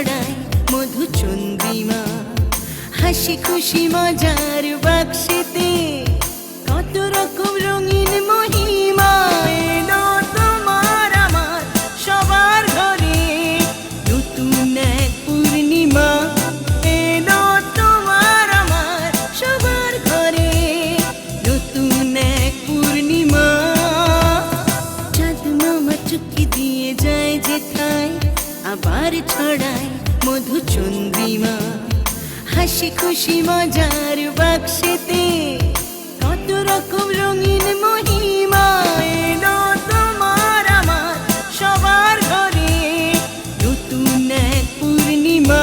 ছড়ায় মধু চন্দ্রিমা হাসি খুশি মজার বাক্সেতে মধু চন্দ্রিমা, হাসি খুশি মজার বাক্সেতে কত রকম রঙিন মহিমা এলো তোমার আমার সবার ঘরে। নতুন এক পূর্ণিমা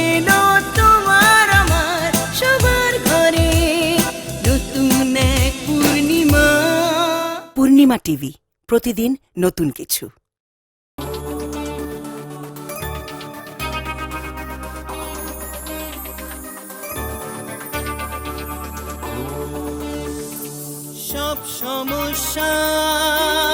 এলো তোমার আমার সবার ঘরে। নতুন এক পূর্ণিমা। পূর্ণিমা টিভি, প্রতিদিন নতুন কিছু। সমস্যা।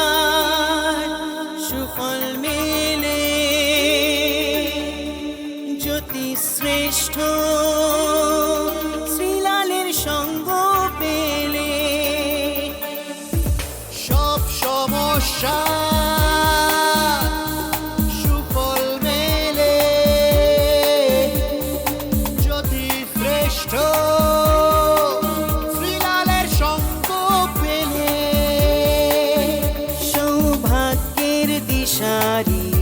দিশারি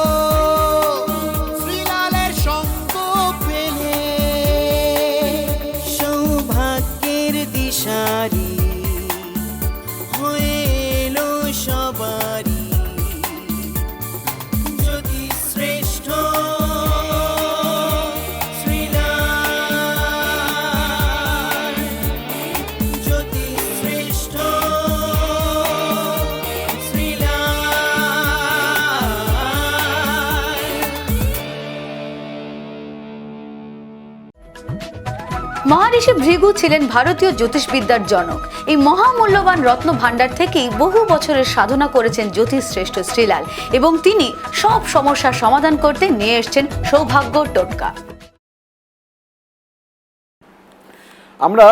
মহারিষি ভৃগু ছিলেন ভারতীয় জ্যোতিষবিদ্যার জনক। এই মহামূল্যবান রত্ন ভাণ্ডার থেকেই বহু বছরের সাধনা করেছেন জ্যোতিষ শ্রেষ্ঠ শ্রীলাল এবং তিনি সব সমস্যার সমাধান করতে নিয়ে এসেছেন সৌভাগ্য টোটকা। আমরা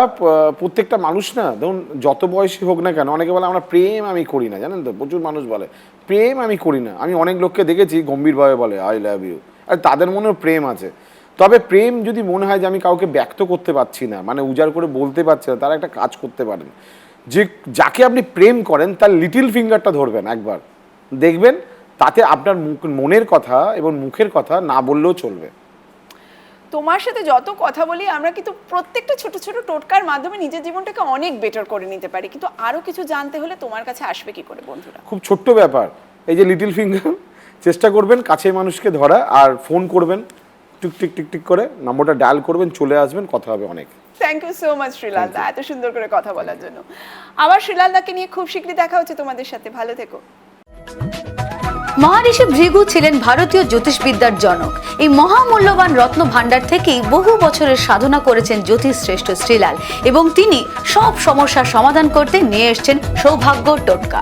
প্রত্যেকটা মানুষ না, ধরুন যত বয়সী হোক না কেন, অনেকে বলে আমরা প্রেম আমি করি না, জানেন তো? প্রচুর মানুষ বলে, প্রেম আমি করি না। আমি অনেক লোককে দেখেছি, গম্ভীরভাবে বলে আই লাভ ইউ আর তাদের মনেও প্রেম আছে। তবে প্রেম যদি মনে হয় যে আমি কাউকে ব্যক্ত করতে পারছি না মানে উজাড় করে বলতে পারছি না তারা একটা কাজ করতে পারেন। যে যাকে আপনি প্রেম করেন তার লিটিল ফিঙ্গারটা ধরবেন একবার। দেখবেন তাতে আপনার মুখ মনের কথা এবং মুখের কথা না বললেও চলবে। তোমার সাথে যত কথা বলি আমরা কিন্তু প্রত্যেকটা ছোট ছোট টোটকার মাধ্যমে নিজের জীবনটাকে অনেক বেটার করে নিতে পারি। কিন্তু আরও কিছু জানতে হলে তোমার কাছে আসবে কি করে বন্ধুরা? খুব ছোট্ট ব্যাপার। এই যে লিটিল ফিঙ্গার চেষ্টা করবেন কাছের মানুষকে ধরা আর ফোন করবেন। টুক টিক টিক টিক করে নম্বরটা ডায়াল করবেন চলে আসবেন কথা হবে অনেক। থ্যাংক ইউ সো মাচ শ্রীলালদা এত সুন্দর করে কথা বলার জন্য। আবার শ্রীলাল দাকে নিয়ে খুব শীঘ্রই দেখা হচ্ছে তোমাদের সাথে ভালো থেকো। মহারিষি ভৃগু ছিলেন ভারতীয় জ্যোতিষবিদ্যার জনক। এই মহামূল্যবান রত্ন ভাণ্ডার থেকেই বহু বছরের সাধনা করেছেন জ্যোতিষ শ্রেষ্ঠ শ্রীলাল এবং তিনি সব সমস্যার সমাধান করতে নিয়ে এসেছেন সৌভাগ্য টোটকা।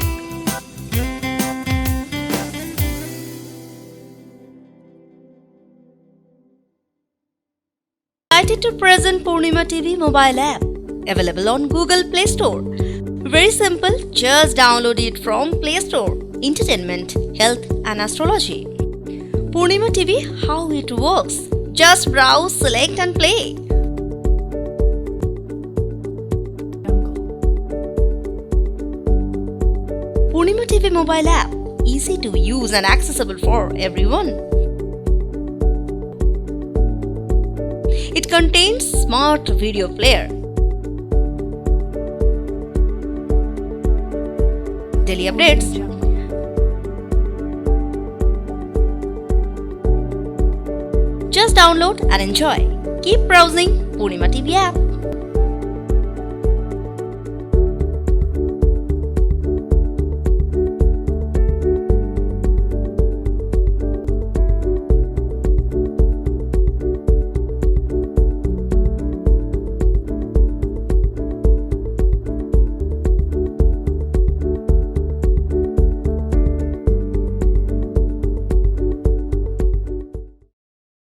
Excited to present Purnima TV mobile app available on Google Play Store. Very simple, just download it from Play Store. Entertainment, health and astrology. Purnima TV, how it works. Just browse, select and play. Purnima TV mobile app, easy to use and accessible for everyone. Contains smart video player. Daily updates. Just download and enjoy. Keep browsing Purnima TV app.